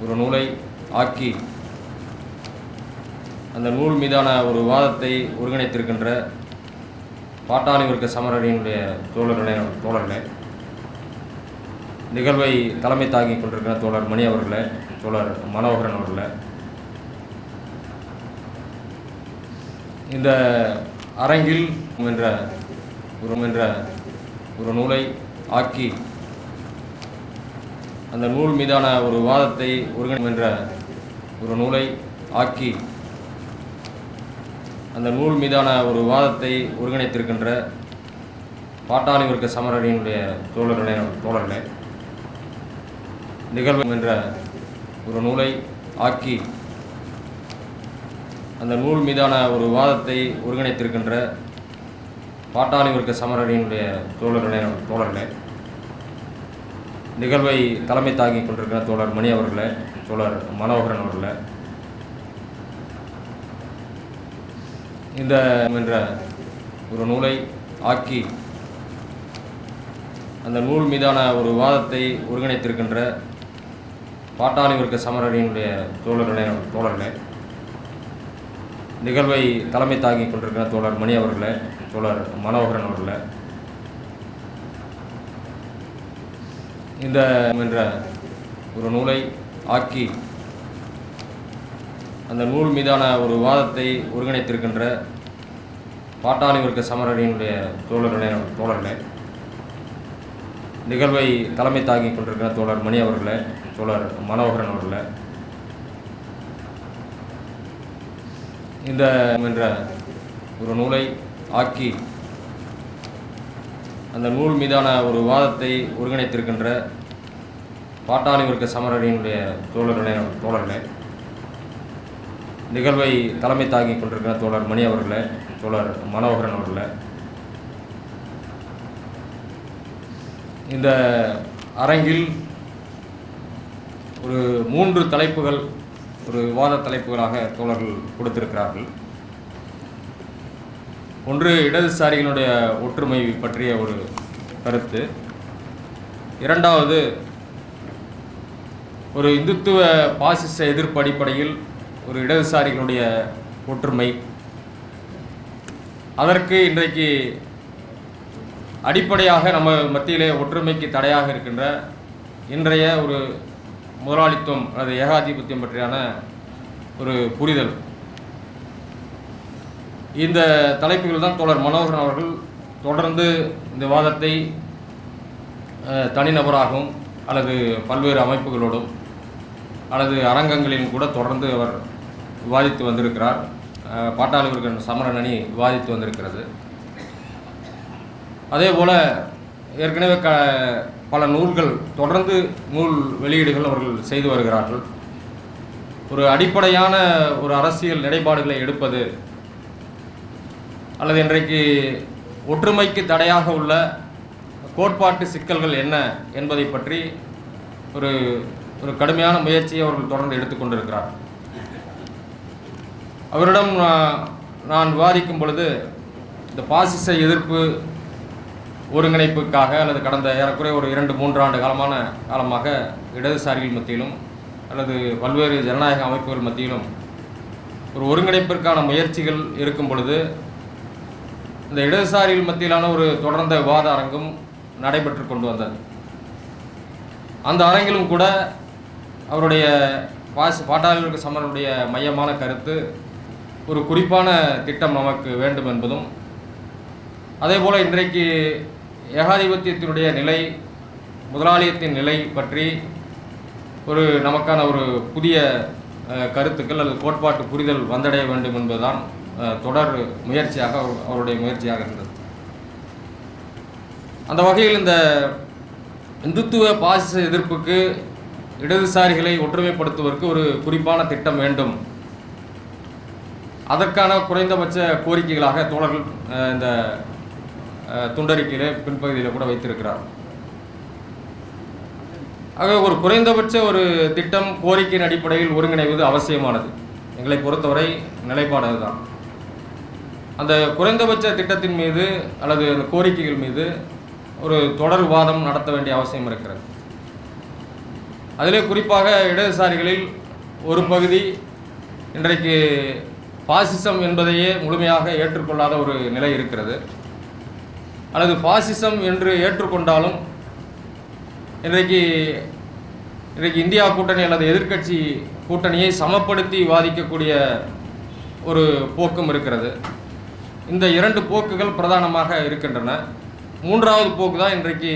ஒரு நூலை ஆக்கி அந்த நூல் மீதான ஒரு வாதத்தை ஒருங்கிணைத்திருக்கின்ற பாட்டாளி வர்க்க சமரணியினுடைய தோழர்களே தோழர்களே நிகழ்வை தலைமை தாங்கி கொண்டிருக்கிற தோழர் மணி அவர்களே தோழர் மனோகரன் அவர்களே இந்த அரங்கில் என்ற ஒரு என்ற ஒரு நூலை ஆக்கி அந்த நூல் மீதான ஒரு வாதத்தை ஒருங்கிணைக்கின்ற ஒரு நூலை ஆக்கி அந்த நூல் மீதான ஒரு வாதத்தை ஒருங்கிணைத்திருக்கின்ற பாட்டாளி வர்க்க சமரணியினுடைய தோழர்களே தோழர்களே நிகழ்வு என்ற ஒரு நூலை ஆக்கி அந்த நூல் மீதான ஒரு வாதத்தை ஒருங்கிணைத்திருக்கின்ற பாட்டாளி வர்க்க சமரணியினுடைய தோழர்களே தோழர்களே நிகழ்வை தலைமை தாங்கி கொண்டிருக்கிற தோழர் மணி அவர்களை தோழர் மனோகரன் அவர்களை. இந்த என்ற ஒரு நூலை ஆக்கி அந்த நூல் மீதான ஒரு வாதத்தை ஒருங்கிணைத்திருக்கின்ற பாட்டாளி வர்க்க சமரணியினுடைய தோழர்களே தோழர்களே நிகழ்வை தலைமை தாங்கி கொண்டிருக்கிற தோழர் மணி அவர்களை தோழர் மனோகரன் அவர்களை. இந்த என்ற ஒரு நூலை ஆக்கி அந்த நூல் மீதான ஒரு வாதத்தை ஒருங்கிணைத்திருக்கின்ற பாட்டாளி வர்க்க சமரணியினுடைய தோழர்களே தோழர்களே நிகழ்வை தலைமை தாங்கி கொண்டிருக்கிற தோழர் மணி அவர்களே தோழர் மனோகரன் அவர்களே இந்த என்ற ஒரு நூலை ஆக்கி அந்த நூல் மீதான ஒரு வாதத்தை ஒருங்கிணைத்திருக்கின்ற பாட்டாளி வர்க்க சமரணியினுடைய தோழர்களே தோழர்களே நிகழ்வை தலைமை தாங்கி கொண்டிருக்கிற தோழர் மணி அவர்களே தோழர் மனோகரன் அவர்களே இந்த அரங்கில் ஒரு மூன்று தலைப்புகள் ஒரு விவாத தலைப்புகளாக தோழர்கள் கொடுத்திருக்கிறார்கள். ஒன்று இடதுசாரிகளுடைய ஒற்றுமை பற்றிய ஒரு கருத்து. இரண்டாவது ஒரு இந்துத்துவ பாசிச எதிர்ப்பு அடிப்படையில் ஒரு இடதுசாரிகளுடைய ஒற்றுமை. அதற்கு இன்றைக்கு அடிப்படையாக நம்ம மத்தியிலே ஒற்றுமைக்கு தடையாக இருக்கின்ற இன்றைய ஒரு முதலாளித்துவம் அல்லது ஏகாதிபத்தியம் பற்றியான ஒரு புரிதல். இந்த தலைப்புகள் தான் தோழர் மனோகரன் அவர்கள் தொடர்ந்து இந்த வாதத்தை தனிநபராகவும் அல்லது பல்வேறு அமைப்புகளோடும் அல்லது அரங்கங்களிலும் கூட தொடர்ந்து அவர் விவாதித்து வந்திருக்கிறார். அஹ், பாட்டாளி சமரன் அணி விவாதித்து வந்திருக்கிறது. அதே போல் ஏற்கனவே க பல நூல்கள் தொடர்ந்து நூல் வெளியீடுகள் அவர்கள் செய்து வருகிறார்கள். ஒரு அடிப்படையான ஒரு அரசியல் நிலைப்பாடுகளை எடுப்பது அல்லது இன்றைக்கு ஒற்றுமைக்கு தடையாக உள்ள கோட்பாட்டு சிக்கல்கள் என்ன என்பதை பற்றி ஒரு ஒரு கடுமையான முயற்சியை அவர்கள் தொடர்ந்து எடுத்துக்கொண்டிருக்கிறார் அவரிடம் நான் நான் விவாதிக்கும் பொழுது இந்த பாசிச எதிர்ப்பு ஒருங்கிணைப்புக்காக அல்லது கடந்த ஏறக்குறைய ஒரு இரண்டு மூன்று ஆண்டு காலமான காலமாக இடதுசாரிகள் மத்தியிலும் அல்லது பல்வேறு ஜனநாயக அமைப்புகள் மத்தியிலும் ஒரு ஒருங்கிணைப்பிற்கான முயற்சிகள் இருக்கும் பொழுது இந்த இடதுசாரிகள் மத்தியிலான ஒரு தொடர்ந்த விவாத அரங்கும் நடைபெற்று கொண்டு வந்தது. அந்த அரங்கிலும் கூட அவருடைய பாஸ் பாட்டாளர்களுக்கு சமரனுடைய மையமான கருத்து ஒரு குறிப்பான திட்டம் நமக்கு வேண்டும் என்பதும் அதே போல் இன்றைக்கு ஏகாதிபத்தியத்தினுடைய நிலை முதலாளியத்தின் நிலை பற்றி ஒரு நமக்கான ஒரு புதிய கருத்துக்கள் அல்லது கோட்பாட்டு புரிதல் வந்தடைய வேண்டும் என்பதுதான் தொடர் முயற்சியாக அவருடைய முயற்சியாக இருந்தது. அந்த வகையில் இந்த இந்துத்துவ பாசிச எதிர்ப்புக்கு இடதுசாரிகளை ஒற்றுமைப்படுத்துவதற்கு ஒரு குறிப்பான திட்டம் வேண்டும். அதற்கான குறைந்தபட்ச கோரிக்கைகளாக தோழர்கள் இந்த அஹ், துண்டறிக்கையிலே பின்பகுதியில் கூட வைத்திருக்கிறார். ஆக ஒரு குறைந்தபட்ச ஒரு திட்டம் கோரிக்கையின் அடிப்படையில் ஒருங்கிணைவது அவசியமானது. எங்களை பொறுத்தவரை நிலைப்பாடு அதுதான். அந்த குறைந்தபட்ச திட்டத்தின் மீது அல்லது அந்த கோரிக்கைகள் மீது ஒரு தொடர் விவாதம் நடத்த வேண்டிய அவசியம் இருக்கிறது. அதிலே குறிப்பாக இடதுசாரிகளில் ஒரு பகுதி இன்றைக்கு பாசிசம் என்பதையே முழுமையாக ஏற்றுக்கொள்ளாத ஒரு நிலை இருக்கிறது. அல்லது பாசிசம் என்று ஏற்றுக்கொண்டாலும் இன்றைக்கு இன்றைக்கு இந்தியா கூட்டணி அல்லது எதிர்க்கட்சி கூட்டணியை சமப்படுத்தி வாதிக்கக்கூடிய ஒரு போக்கும் இருக்கிறது. இந்த இரண்டு போக்குகள் பிரதானமாக இருக்கின்றன. மூன்றாவது போக்கு தான் இன்றைக்கு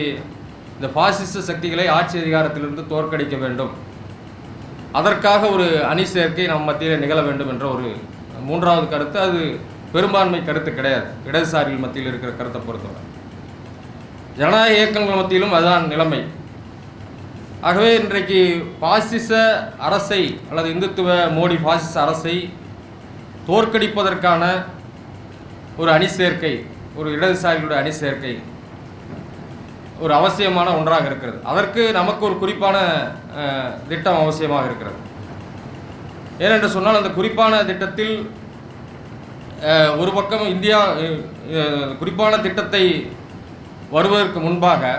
இந்த பாசிச சக்திகளை ஆட்சி அதிகாரத்திலிருந்து தோற்கடிக்க வேண்டும். அதற்காக ஒரு அணி சேர்க்கை நம் மத்தியில் நிகழ வேண்டும் என்ற ஒரு மூன்றாவது கருத்து. அது பெரும்பான்மை கருத்து கிடையாது. இடதுசாரிகள் மத்தியில் இருக்கிற கருத்தை பொறுத்தவரை. ஜனநாயக இயக்கங்கள் மத்தியிலும் அதுதான் நிலைமை. ஆகவே இன்றைக்கு பாசிச அரசை அல்லது இந்துத்துவ மோடி பாசிச அரசை தோற்கடிப்பதற்கான ஒரு அணி சேர்க்கை ஒரு இடதுசாரிகளுடைய அணி சேர்க்கை ஒரு அவசியமான ஒன்றாக இருக்கிறது. அதற்கு நமக்கு ஒரு குறிப்பான திட்டம் அவசியமாக இருக்கிறது. ஏனென்று சொன்னால் அந்த குறிப்பான திட்டத்தில் ஒரு பக்கம் இந்தியா குறிப்பான திட்டத்தை வருவதற்கு முன்பாக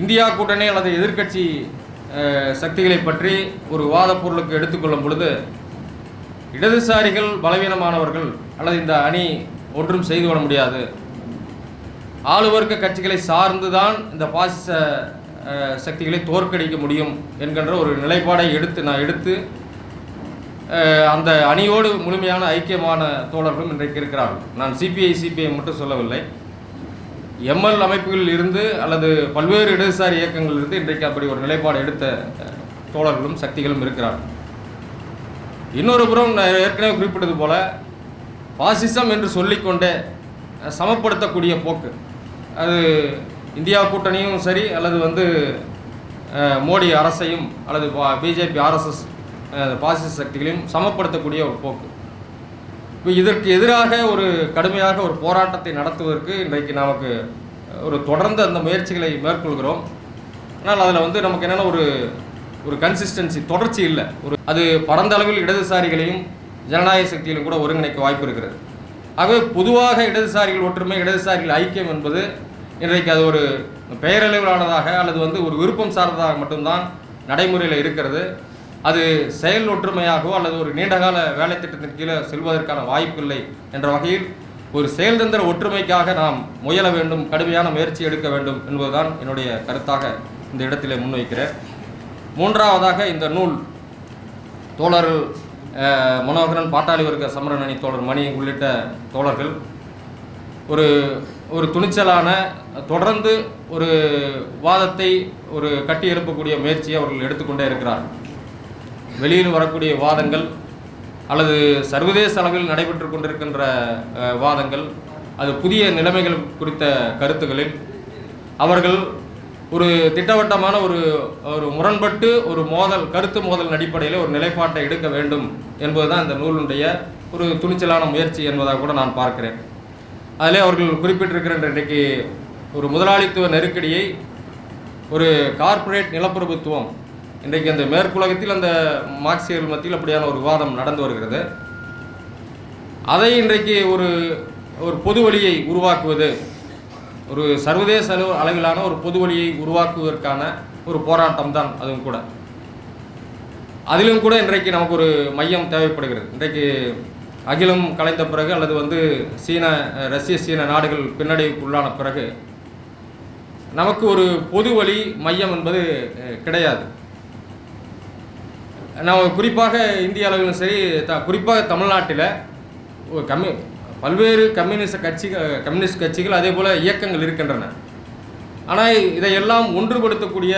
இந்தியா கூட்டணி அல்லது எதிர்க்கட்சி சக்திகளை பற்றி ஒரு வாதப்பொருளுக்கு எடுத்துக்கொள்ளும் பொழுது இடதுசாரிகள் பலவீனமானவர்கள் அல்லது இந்த அணி ஒன்றும் செய்து கொள்ள முடியாது. ஆளுவர்க்க கட்சிகளை சார்ந்து தான் இந்த பாசிச சக்திகளை தோற்கடிக்க முடியும் என்கின்ற ஒரு நிலைப்பாடை எடுத்து நான் எடுத்து அந்த அணியோடு முழுமையான ஐக்கியமான தோழர்களும் இன்றைக்கு இருக்கிறார்கள். நான் சிபிஐ சிபிஐ மட்டும் சொல்லவில்லை. எம்எல் அமைப்புகளில் இருந்து அல்லது பல்வேறு இடதுசாரி இயக்கங்களில் இருந்து இன்றைக்கு அப்படி ஒரு நிலைப்பாடு எடுத்த தோழர்களும் சக்திகளும் இருக்கிறார்கள். இன்னொரு புறம் நான் ஏற்கனவே குறிப்பிட்டது போல பாசிசம் என்று சொல்லிக்கொண்டே சமப்படுத்தக்கூடிய போக்கு. அது இந்தியா கூட்டணியும் சரி அல்லது வந்து மோடி அரசையும் அல்லது பிஜேபி ஆர்எஸ்எஸ் பாசிச சக்திகளையும் சமப்படுத்தக்கூடிய ஒரு போக்கு. இப்போ இதற்கு எதிராக ஒரு கடுமையாக ஒரு போராட்டத்தை நடத்துவதற்கு இன்றைக்கு நமக்கு ஒரு தொடர்ந்து அந்த முயற்சிகளை மேற்கொள்கிறோம். ஆனால் அதில் வந்து நமக்கு என்னென்ன ஒரு ஒரு கன்சிஸ்டன்சி தொடர்ச்சி இல்லை. ஒரு அது பரந்த அளவில் இடதுசாரிகளையும் ஜனநாயக சக்தியிலும் கூட ஒருங்கிணைக்க வாய்ப்பு இருக்கிறது. ஆகவே பொதுவாக இடதுசாரிகள் ஒற்றுமை இடதுசாரிகள் ஐக்கியம் என்பது இன்றைக்கு அது ஒரு பெயரளவிலானதாக அல்லது வந்து ஒரு விருப்பம் சார்ந்ததாக மட்டும்தான் நடைமுறையில் இருக்கிறது. அது செயல் ஒற்றுமையாகவோ அல்லது ஒரு நீண்டகால வேலை திட்டத்தின் கீழே செல்வதற்கான வாய்ப்பில்லை என்ற வகையில் ஒரு செயல்தந்திர ஒற்றுமைக்காக நாம் முயல வேண்டும் கடுமையான முயற்சி எடுக்க வேண்டும் என்பதுதான் என்னுடைய கருத்தாக இந்த இடத்திலே முன்வைக்கிறேன். மூன்றாவதாக இந்த நூல் தோழர் மனோகரன் பாட்டாளி வர்க்க சமரணி தோழர் மணி உள்ளிட்ட தோழர்கள். ஒரு ஒரு துணிச்சலான தொடர்ந்து ஒரு வாதத்தை ஒரு கட்டி எழுப்பக்கூடிய முயற்சியை அவர்கள் எடுத்துக்கொண்டே இருக்கிறார்கள். வெளியில் வரக்கூடிய வாதங்கள் அல்லது சர்வதேச அளவில் நடைபெற்று கொண்டிருக்கின்ற வாதங்கள் அது புதிய நிலைமைகள் குறித்த கருத்துக்களில் அவர்கள் ஒரு திட்டவட்டமான ஒரு ஒரு முரண்பட்டு ஒரு மோதல் கருத்து மோதல் அடிப்படையில் ஒரு நிலைப்பாட்டை எடுக்க வேண்டும் என்பதுதான் இந்த நூலுடைய ஒரு துணிச்சலான முயற்சி என்பதாக கூட நான் பார்க்கிறேன். அதிலே அவர்கள் குறிப்பிட்டிருக்கிற இன்றைக்கு ஒரு முதலாளித்துவ நெருக்கடியை ஒரு கார்ப்பரேட் நிலப்பிரபுத்துவம் இன்றைக்கு அந்த மேற்குலகத்தில் அந்த மார்க்சியர்கள் மத்தியில் அப்படியான ஒரு விவாதம் நடந்து வருகிறது. அதை இன்றைக்கு ஒரு ஒரு பொது வழியை உருவாக்குவது ஒரு சர்வதேச அளவு அளவிலான ஒரு பொது வழியை உருவாக்குவதற்கான ஒரு போராட்டம் தான் அதுவும் கூட. அதிலும் கூட இன்றைக்கு நமக்கு ஒரு மையம் தேவைப்படுகிறது. இன்றைக்கு அகிலம் கலைந்த பிறகு அல்லது வந்து சீன ரஷ்ய சீன நாடுகள் பின்னடைவுக்குள்ளான பிறகு நமக்கு ஒரு பொது வழி மையம் என்பது கிடையாது. நம்ம குறிப்பாக இந்திய அளவிலும் சரி த குறிப்பாக தமிழ்நாட்டில் ஒரு பல்வேறு கம்யூனிஸ்ட் கட்சிகள் கம்யூனிஸ்ட் கட்சிகள் அதே போல் இயக்கங்கள் இருக்கின்றன. ஆனால் இதையெல்லாம் ஒன்றுபடுத்தக்கூடிய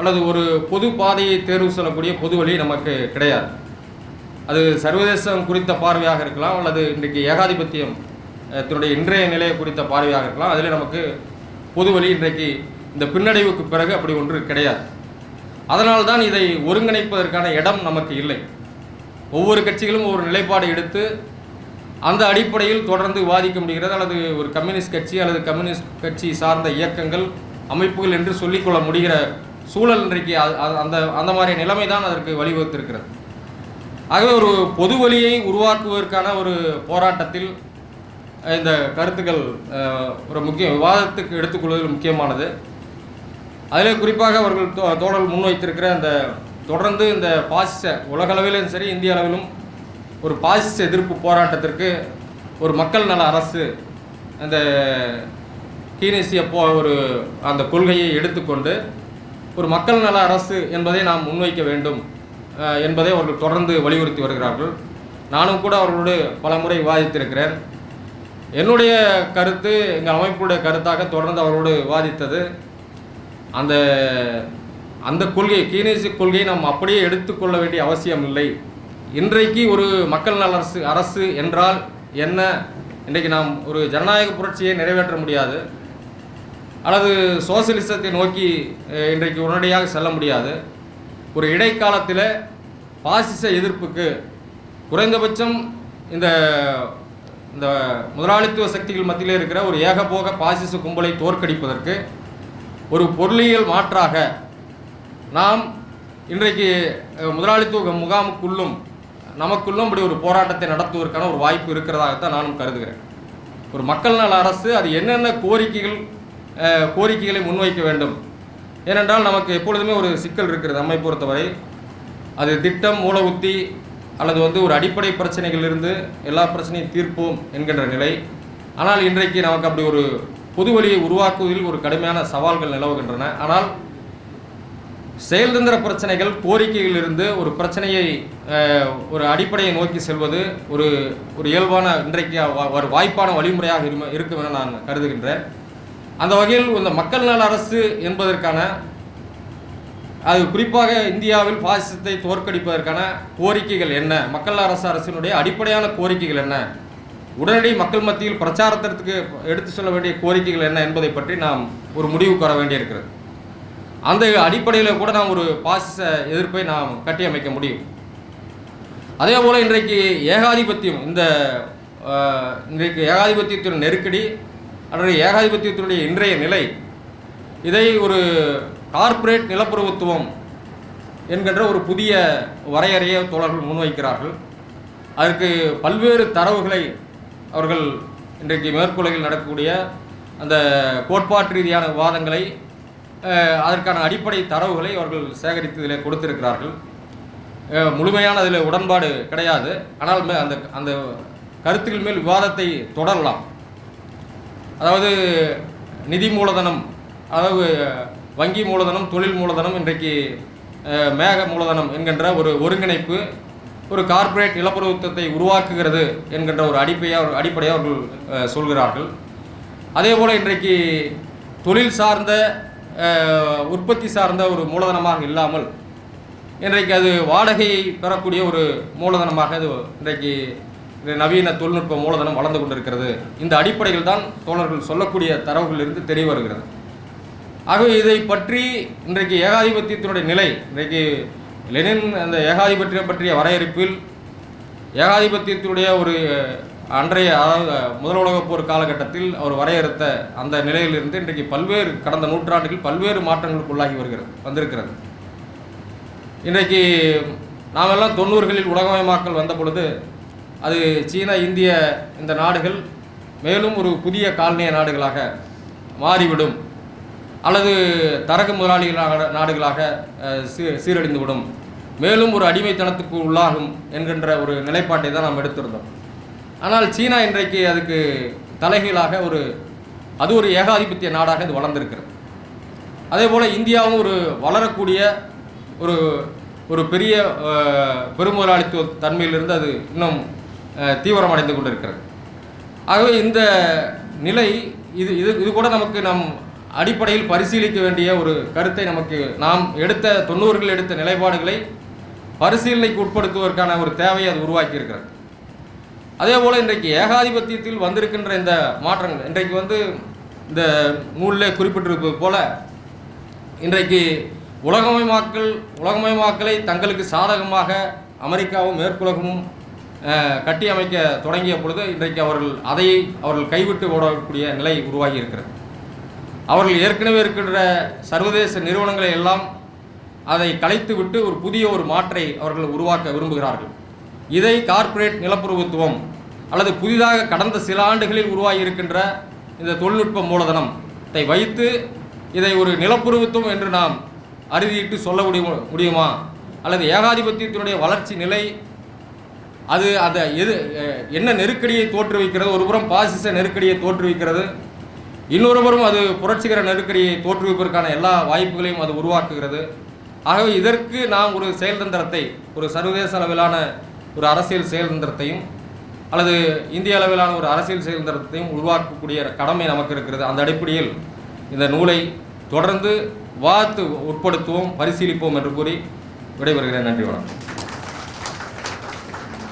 அல்லது ஒரு பொது பாதையை தேர்வு சொல்லக்கூடிய பொது வழி நமக்கு கிடையாது. அது சர்வதேசம் குறித்த பார்வையாக இருக்கலாம் அல்லது இன்றைக்கு ஏகாதிபத்தியம் தன்னுடைய இன்றைய நிலையை குறித்த பார்வையாக இருக்கலாம். அதில் நமக்கு பொது வழி இன்றைக்கு இந்த பின்னடைவுக்கு பிறகு அப்படி ஒன்று கிடையாது. அதனால் தான் இதை ஒருங்கிணைப்பதற்கான இடம் நமக்கு இல்லை. ஒவ்வொரு கட்சிகளும் ஒரு நிலைப்பாடு எடுத்து அந்த அடிப்படையில் தொடர்ந்து விவாதிக்க முடிகிறது. அல்லது ஒரு கம்யூனிஸ்ட் கட்சி அல்லது கம்யூனிஸ்ட் கட்சி சார்ந்த இயக்கங்கள் அமைப்புகள் என்று சொல்லிக்கொள்ள முடிகிற சூழல் இன்றைக்கு அந்த அந்த மாதிரி நிலைமை தான் அதற்கு வழிவகுத்திருக்கிறது. ஆகவே ஒரு பொது வழியை உருவாக்குவதற்கான ஒரு போராட்டத்தில் இந்த கருத்துக்கள் ஒரு முக்கிய விவாதத்துக்கு எடுத்துக்கொள்வதில் முக்கியமானது. அதில் குறிப்பாக அவர்கள் தோ தோழல் முன்வைத்திருக்கிற அந்த தொடர்ந்து இந்த பாசிச உலகளவிலும் சரி இந்திய அளவிலும் ஒரு பாசிச எதிர்ப்பு போராட்டத்திற்கு ஒரு மக்கள் நல அரசு அந்த கீனேசிய போ ஒரு அந்த கொள்கையை எடுத்துக்கொண்டு ஒரு மக்கள் நல அரசு என்பதை நாம் முன்வைக்க வேண்டும் என்பதை அவர்கள் தொடர்ந்து வலியுறுத்தி வருகிறார்கள். நானும் கூட அவர்களோடு பல முறை விவாதித்திருக்கிறேன். என்னுடைய கருத்து எங்கள் அமைப்புடைய கருத்தாக தொடர்ந்து அவரோடு விவாதித்தது. அந்த அந்த கொள்கை கீனேசிய கொள்கையை நாம் அப்படியே எடுத்துக்கொள்ள வேண்டிய அவசியம் இல்லை இன்றைக்கு ஒரு மக்கள் நல அரசு அரசு என்றால் என்ன? இன்றைக்கு நாம் ஒரு ஜனநாயக புரட்சியை நிறைவேற்ற முடியாது. அல்லது சோசியலிசத்தை நோக்கி இன்றைக்கு உடனடியாக செல்ல முடியாது. ஒரு இடைக்காலத்தில் பாசிச எதிர்ப்புக்கு குறைந்தபட்சம் இந்த இந்த முதலாளித்துவ சக்திகள் மத்தியில் இருக்கிற ஒரு ஏகபோக பாசிச கும்பலை தோற்கடிப்பதற்கு ஒரு பொருளியல் மாற்றாக நாம் இன்றைக்கு முதலாளித்துவ முகாமுக்குள்ளும் நமக்குள்ளும் இப்படி ஒரு போராட்டத்தை நடத்துவதற்கான ஒரு வாய்ப்பு இருக்கிறதாகத்தான் நானும் கருதுகிறேன். ஒரு மக்கள் நல அரசு அது என்னென்ன கோரிக்கைகள் கோரிக்கைகளை முன்வைக்க வேண்டும்? ஏனென்றால் நமக்கு எப்பொழுதுமே ஒரு சிக்கல் இருக்கிறது நம்மை பொறுத்தவரை. அது திட்டம் மூல உத்தி அல்லது வந்து ஒரு அடிப்படை பிரச்சனைகளிலிருந்து எல்லா பிரச்சனையும் தீர்ப்போம் என்கின்ற நிலை. ஆனால் இன்றைக்கு நமக்கு அப்படி ஒரு பொது வழியை உருவாக்குவதில் ஒரு கடுமையான சவால்கள் நிலவுகின்றன. ஆனால் செயல்தந்திர பிரச்சனைகள் கோரிக்கைகளிலிருந்து ஒரு பிரச்சனையை ஒரு அடிப்படையை நோக்கி செல்வது ஒரு ஒரு இயல்பான இன்றைக்கு ஒரு வாய்ப்பான வழிமுறையாக இருக்கும் என நான் கருதுகின்றேன். அந்த வகையில் இந்த மக்கள் நல அரசு என்பதற்கான அது குறிப்பாக இந்தியாவில் பாசிசத்தை தோற்கடிப்பதற்கான கோரிக்கைகள் என்ன? மக்கள் அரசு அரசினுடைய அடிப்படையான கோரிக்கைகள் என்ன? உடனடி மக்கள் மத்தியில் பிரச்சாரத்திற்கு எடுத்து சொல்ல வேண்டிய கோரிக்கைகள் என்ன என்பதை பற்றி நாம் ஒரு முடிவு வர வேண்டியிருக்கிறது. அந்த அடிப்படையில் கூட நாம் ஒரு பாசிச எதிர்ப்பை நாம் கட்டியமைக்க முடியும். அதே போல் இன்றைக்கு ஏகாதிபத்தியம் இந்த இன்றைக்கு ஏகாதிபத்தியத்தின் நெருக்கடி அல்லது ஏகாதிபத்தியத்தினுடைய இன்றைய நிலை இதை ஒரு கார்ப்பரேட் நிலப்பிரபுத்துவம் என்கின்ற ஒரு புதிய வரையறையை தோழர்கள் முன்வைக்கிறார்கள். அதற்கு பல்வேறு தரவுகளை அவர்கள் இன்றைக்கு மேற்குலகில் நடக்கக்கூடிய அந்த கோட்பாட்டு ரீதியான விவாதங்களை அதற்கான அடிப்படை தரவுகளை அவர்கள் சேகரித்து இதில் கொடுத்திருக்கிறார்கள் முழுமையான அதில் உடன்பாடு கிடையாது. ஆனால் மே- அந்த அந்த கருத்துக்கள் மேல் விவாதத்தை தொடரலாம். அதாவது நிதி மூலதனம் அதாவது வங்கி மூலதனம் தொழில் மூலதனம் இன்றைக்கு மேக மூலதனம் என்கின்ற ஒரு ஒருங்கிணைப்பு ஒரு கார்ப்பரேட் நிலப்பிரபுத்துவத்தை உருவாக்குகிறது என்கின்ற ஒரு அடிப்படையாக அடிப்படையாக அவர்கள் சொல்கிறார்கள். அதே போல் இன்றைக்கு தொழில் சார்ந்த உற்பத்தி சார்ந்த ஒரு மூலதனமாக இல்லாமல் இன்றைக்கு அது வாடகையை பெறக்கூடிய ஒரு மூலதனமாக அது இன்றைக்கு நவீன தொழில்நுட்ப மூலதனம் வளர்ந்து கொண்டிருக்கிறது. இந்த அடிப்படையில் தான் தோழர்கள் சொல்லக்கூடிய தரவுகளிலிருந்து தெரிய வருகிறது. ஆகவே இதை பற்றி இன்றைக்கு ஏகாதிபத்தியத்தினுடைய நிலை இன்றைக்கு லெனின் அந்த ஏகாதிபத்தியம் பற்றிய வரையறுப்பில் ஏகாதிபத்தியத்தினுடைய ஒரு அன்றைய அதாவது முதல் உலகப் போர் காலகட்டத்தில் அவர் வரையறுத்த அந்த நிலையிலிருந்து இன்றைக்கு பல்வேறு கடந்த நூற்றாண்டுகள் பல்வேறு மாற்றங்களுக்கு உள்ளாகி வருகிறது வந்திருக்கிறது. இன்றைக்கு நாமெல்லாம் தொண்ணூறுகளில் உலகமயமாக்கல் வந்த பொழுது அது சீனா இந்திய இந்த நாடுகள் மேலும் ஒரு புதிய காலனிய நாடுகளாக மாறிவிடும். அல்லது தரகு முதலாளிகளாக நாடுகளாக சீ சீரழிந்துவிடும். மேலும் ஒரு அடிமைத்தனத்துக்கு உள்ளாகும் என்கின்ற ஒரு நிலைப்பாட்டை தான் நாம் எடுத்திருந்தோம். ஆனால் சீனா இன்றைக்கு அதுக்கு தலைகீழாக ஒரு அது ஒரு ஏகாதிபத்திய நாடாக இது வளர்ந்திருக்கிறது. அதே போல் இந்தியாவும் ஒரு வளரக்கூடிய ஒரு ஒரு பெரிய பெருமுதலாளித்துவ தன்மையிலிருந்து அது இன்னும் தீவிரமடைந்து கொண்டிருக்கிறது. ஆகவே இந்த நிலை இது இது இது கூட நமக்கு நம் அடிப்படையில் பரிசீலிக்க வேண்டிய ஒரு கருத்தை நமக்கு நாம் எடுத்த தொண்ணூறுகள் எடுத்த நிலைப்பாடுகளை பரிசீலனைக்கு உட்படுத்துவதற்கான ஒரு தேவையை அது உருவாக்கியிருக்கிறது. அதே போல் இன்றைக்கு ஏகாதிபத்தியத்தில் வந்திருக்கின்ற இந்த மாற்றங்கள் இன்றைக்கு வந்து இந்த நூலில் குறிப்பிட்டிருப்பது போல இன்றைக்கு உலகமயமாக்கல் உலகமயமாக்கலை தங்களுக்கு சாதகமாக அமெரிக்காவும் மேற்குலகமும் கட்டி அமைக்க தொடங்கிய பொழுது இன்றைக்கு அவர்கள் அதை அவர்கள் கைவிட்டு ஓடக்கூடிய நிலை உருவாகி இருக்கிறது. அவர்கள் ஏற்கனவே இருக்கின்ற சர்வதேச நிறுவனங்களை எல்லாம் அதை கலைத்துவிட்டு ஒரு புதிய ஒரு மாற்றை அவர்கள் உருவாக்க விரும்புகிறார்கள். இதை கார்ப்பரேட் நிலப்பிரபுத்துவம் அல்லது புதிதாக கடந்த சில ஆண்டுகளில் உருவாகி இருக்கின்ற இந்த தொழில்நுட்ப மூலதனத்தை வைத்து இதை ஒரு நிலப்புருவத்துவம் என்று நாம் அறுதியிட்டு சொல்ல முடியுமா முடியுமா? அல்லது ஏகாதிபத்தியத்தினுடைய வளர்ச்சி நிலை அது அந்த எது என்ன நெருக்கடியை தோற்றுவிக்கிறது? ஒருபுறம் பாசிச நெருக்கடியை தோற்றுவிக்கிறது. இன்னொருபுறம் அது புரட்சிகர நெருக்கடியை தோற்றுவிப்பதற்கான எல்லா வாய்ப்புகளையும் அது உருவாக்குகிறது. ஆகவே இதற்கு நாம் ஒரு செயல்தந்திரத்தை ஒரு சர்வதேச அளவிலான ஒரு அரசியல் செயல்தந்திரத்தையும் அல்லது இந்திய அளவிலான ஒரு அரசியல் செயல்தந்திரத்தையும் உருவாக்கக்கூடிய கடமை நமக்கு இருக்கிறது. அந்த அடிப்படையில் இந்த நூலை தொடர்ந்து வாத்து உட்படுத்துவோம் பரிசீலிப்போம் என்று கூறி விடைபெறுகிறேன். நன்றி வணக்கம்.